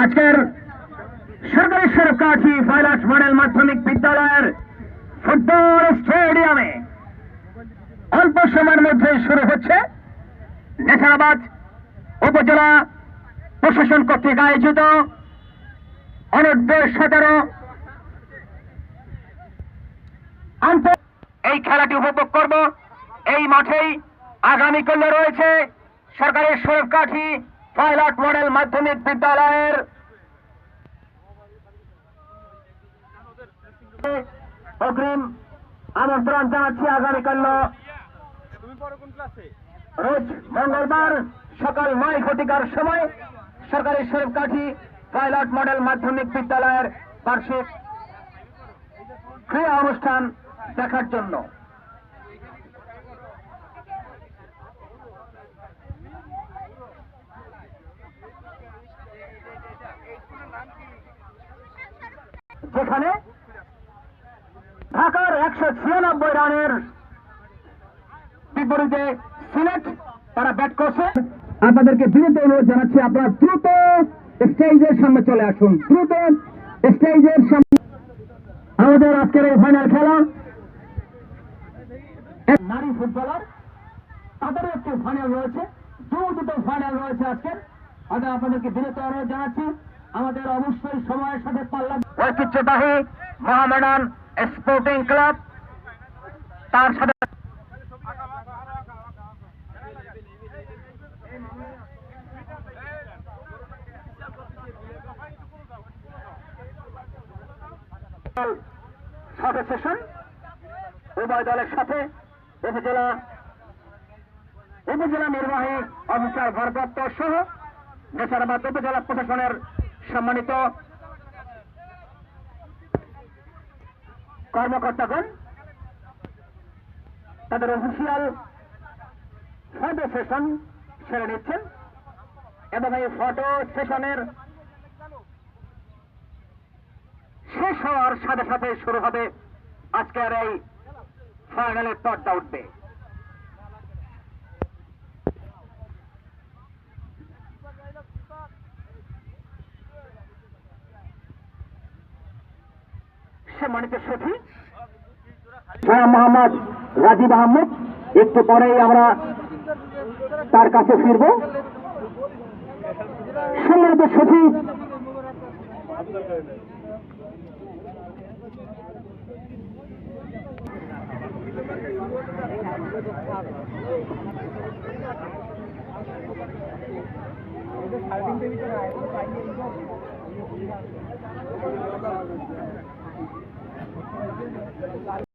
আজকের সরকারি সরকারি পাইলট মডেল মাধ্যমিক বিদ্যালয়ের ফুটবল স্টেডিয়ামে অল্প সময়ের মধ্যে শুরু হচ্ছে। নেশারাবাদ উপজেলা প্রশাসন কর্তৃক আয়োজিত অনূর্ধ্ব সতেরো এই খেলাটি উপভোগ করব। এই মাঠেই আগামীকালে রয়েছে সরকারের সরকারি পাইলট মডেল মাধ্যমিক বিদ্যালয়ের অগ্রিম আমন্ত্রণ জানাচ্ছি আগামীকাল রোজ মঙ্গলবার সকাল নয় ঘটিকার সময় সরকারি সরকারি পাইলট মডেল মাধ্যমিক বিদ্যালয়ের বার্ষিক ক্রীড়া অনুষ্ঠান দেখার জন্য। যেখানে ঢাকার একশো ছিয়ানব্বই রানের বিপরীতে সিলেট তারা ব্যাট করছে। আপনাদেরকে বিরত অনুরোধ জানাচ্ছি, আপনারা দ্রুত স্টেজের সামনে চলে আসুন, দ্রুত স্টেজের সামনে। আমাদের আজকের এই ফাইনাল খেলা নারী ফুটবলার তাদেরও একটি ফাইনাল রয়েছে। দু দুটো ফাইনাল রয়েছে আজকের আমি আপনাদেরকে বিরত অনুরোধ জানাচ্ছি আমাদের অবশ্যই সময়ের সাথে পাল্লা ঐতিহ্যবাহী মহামেডান স্পোর্টিং ক্লাব তার সাথে সাথে সেশন উভয় দলের সাথে উপজেলা উপজেলা নির্বাহী অফিসার ভারপ্রাপ্ত সহ নেশারাবাদ উপজেলা প্রশাসনের সম্মানিত কর্মকর্তাগণ, তাদের অফিসিয়াল ফটো সেশন সেরে নিচ্ছেন এবং এই ফটো সেশনের শেষ হওয়ার সাথে সাথে শুরু হবে আজকের এই ফাইনালের পর্দা উঠবে। সম্মানিত রাজীব আহমেদ একটু পরেই আমরা তার কাছে ফিরব। সম্মানিত সখী সাড়ে তিনটে ভিতরে